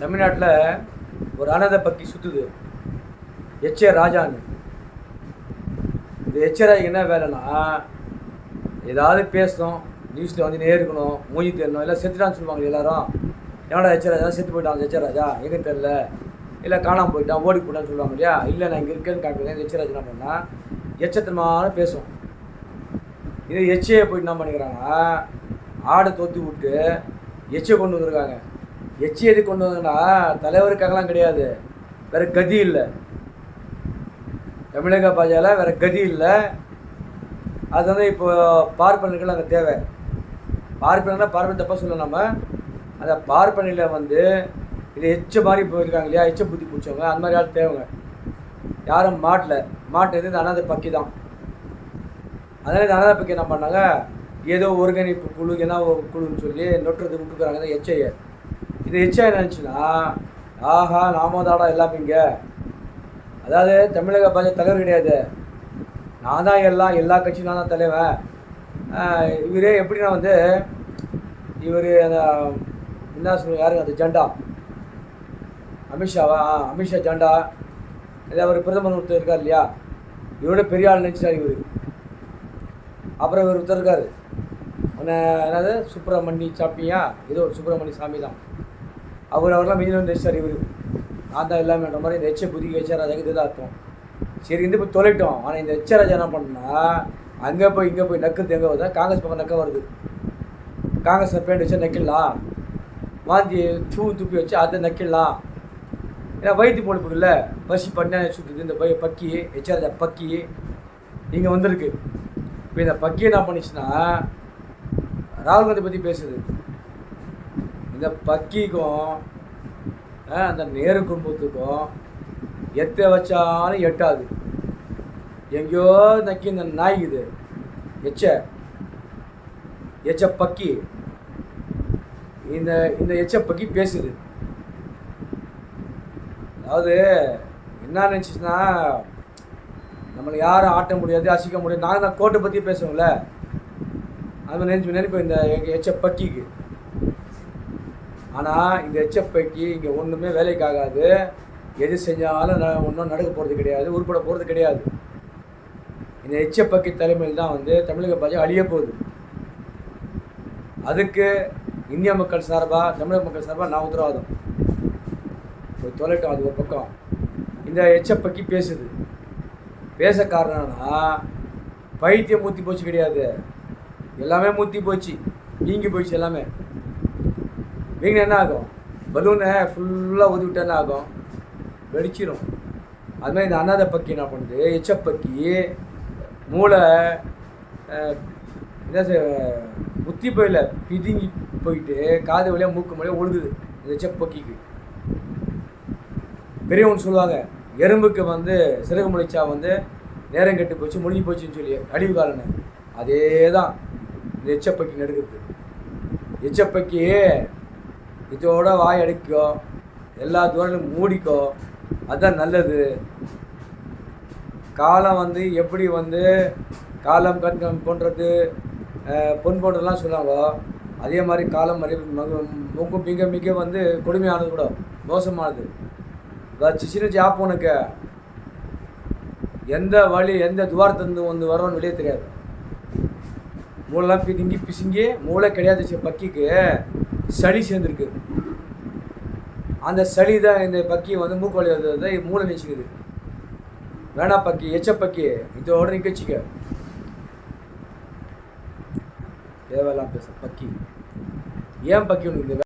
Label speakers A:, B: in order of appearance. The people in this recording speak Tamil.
A: தமிழ்நாட்டில் ஒரு அனாதை பக்கி சுற்றுது எச்ஏ ராஜான்னு. இந்த எச்ஏராஜ் என்ன வேலைன்னா ஏதாவது பேசணும் நியூஸில் வந்து இருக்கணும் மூஞ்சி தெரியணும் இல்லை செத்துட்டான்னு சொல்லுவாங்க எல்லாரும். என்னடா எச்ஏராஜா செத்து போயிட்டான் எச்ஏராஜா எங்கே தெரில இல்லை காணாமல் போயிட்டான் ஓடி போயிட்டான்னு சொல்லுவாங்க இல்லையா? இல்லை நான் இங்கே இருக்கேன்னு காட்டுறேன் இந்த எச்ஏராஜ் என்ன பண்ணால் எச்சத்தனமான பேசும். இதே எச்சையை போயிட்டு என்ன பண்ணிக்கிறாங்கன்னா ஆடை தோத்தி விட்டு எச்சை கொண்டு வந்திருக்காங்க. எச்சி எது கொண்டு வந்ததுன்னா தலைவருக்காகலாம் கிடையாது. வேற கதி இல்லை. தமிழக பாஜாவில் வேற கதி இல்லை. அது வந்து இப்போ பார்ப்பனர்கள் அங்கே தேவை. பார்ப்பனா பார்ப்பன தப்பாக சொல்ல நம்ம. அந்த பார்ப்பனையில் வந்து இது எச்ச மாதிரி போயிருக்காங்க இல்லையா? எச்ச புத்தி பிடிச்சவங்க. அந்த மாதிரி ஆள் தேவைங்க. யாரும் மாட்டல. மாட்டு இந்த அனாதை பக்கி தான். அதனால இந்த அனாதை பக்கி என்ன பண்ணாங்க? ஏதோ ஒருங்கிணைப்பு குழு என்ன ஒரு குழுன்னு சொல்லி நொட்டுறது விட்டுக்கிறாங்க. எச்சையை. இது எச்சா நினச்சுன்னா ஆஹா நாம தாடா இங்கே. அதாவது தமிழக பாஜக தலைவர் கிடையாது. நான் தான் எல்லாம் எல்லா கட்சியும் நான் தான் தலைவன். இவரே எப்படின்னா வந்து இவர் அந்த என்ன சொல்லுங்க யாருங்க அந்த ஜெண்டா. அமித்ஷாவா? ஆ அமித்ஷா ஜெண்டா. இல்லை அவர் பிரதமர் ஒருத்தர் இருக்கார் இல்லையா? இவரோட பெரிய ஆள் நினச்சிட்டார் இவர். அப்புறம் இவர் ஒருத்தர் இருக்கார். உன்னை என்னது? சுப்பிரமணி சாப்பியா ஏதோ ஒரு சுப்பிரமணி சாமி தான் அவர் அவர்லாம் மிஞ்சின நினைச்சார் இவர். நான் தான் எல்லாமே மாதிரி இந்த எச்ச புதிய எச்சராஜாக்கு இதுதான் அர்த்தம். சரி இந்த போய் தொலைட்டோம். ஆனால் இந்த எச்சராஜா என்ன பண்ணா அங்கே போய் இங்கே போய் நக்குறது எங்கே வருதா காங்கிரஸ் பக்கம் நக்க வருது. காங்கிரஸ் பேண்ட் வச்சா நக்கிடலாம் வாந்தி தூ துப்பி வச்சு அதை நக்கிடலாம் ஏன்னா வயிற்று பொழுப்பு இல்லை பசி பண்ண சுற்றுது இந்த பைய பக்கி எச்சராஜா பக்கி. இங்கே வந்திருக்கு. இப்போ இந்த பக்கி என்ன பண்ணிச்சுன்னா ராகுல் காந்தி பற்றி பேசுது. இந்த பக்கிக்கும் ஆ, அந்த நேரு குடும்பத்துக்கும் எத்த வச்சாலும் எட்டாது. எங்கேயோ நக்கி இந்த நாய் இது எச்ச எச்ச பக்கி. இந்த இந்த எச்ச பக்கி பேசுது. அதாவது என்ன நினச்சிச்சுன்னா நம்மளை யாரும் ஆட்ட முடியாது அசிக்க முடியாது. நாங்கள் தான் கோட்டை பற்றி பேசுவோம்ல அது நினைச்சு நினைப்போம் இந்த எங்கள் எச்ச பக்கிக்கு. ஆனால் இந்த எச்சப்பைக்கு இங்கே ஒன்றுமே வேலைக்கு ஆகாது எது செஞ்சாலும் ந- ஒன்றும் நடக்க போகிறது கிடையாது உருப்பட போகிறது கிடையாது. இந்த எச்சப்பக்கி தலைமையில் தான் வந்து தமிழக பாஜக அழிய போகுது. அதுக்கு இந்திய மக்கள் சார்பாக தமிழக மக்கள் சார்பாக நான் உத்தரவாதம். ஒரு தொலைட்டும் அது ஒரு பக்கம். இந்த எச்சப்பக்கி பேசுது. பேச காரணம்னா பைத்தியம் மூத்தி போச்சு கிடையாது. எல்லாமே மூத்தி போச்சு. நீங்கி போயிடுச்சு எல்லாமே. வீங்கினா என்ன ஆகும்? பலூனை ஃபுல்லாக ஊதி என்ன ஆகும்? வெடிச்சிடும் அது மாதிரி இந்த அனாதை பக்கி என்ன பண்ணுது? எச்சப்பக்கி மூளை என்ன முத்தி போயில பிதுங்கி போயிட்டு காது வழியாக மூக்கு வழியாக ஒழுகுது இந்த எச்சப்பக்கிக்கு பெரியவங்க சொல்லுவாங்க எறும்புக்கு வந்து சிறகு முளைச்சா வந்து நேரம் கெட்டு போச்சு முடிஞ்சு போச்சுன்னு சொல்லி அழிவு காலன்னு அதே தான் இந்த எச்சப்பக்கி நடுக்கிறது எச்சப்பக்கி இதோட வாய் அடிக்கோ எல்லா தூரங்களும் மூடிக்கோ அதுதான் நல்லது. காலம் வந்து எப்படி வந்து காலம் கண் போன்றது பொன் போன்றதுலாம் சொன்னாங்க அதே மாதிரி காலம் மாதிரி மக- மிக மிக வந்து கொடுமையானது கூட மோசமானது. சின்ன ஜாப் உனக்கு. எந்த வழி எந்த துவாரத்திலிருந்து வந்து வரோன்னு வெளியே தெரியாது. மூளைலாம் பிதுங்கி பிசுங்கி மூளை கிடையாது பக்கிக்கு. சளி சேர்ந்துருக்கு. அந்த சளி தான் இந்த பக்கி வந்து மூக்கு வழி மூளை நிச்சுக்குது வேணா பக்கி எச்ச பக்கி இதோட நிக்கச்சிக்க தேவையெல்லாம் பேச பக்கி. ஏன் பக்கி உனக்கு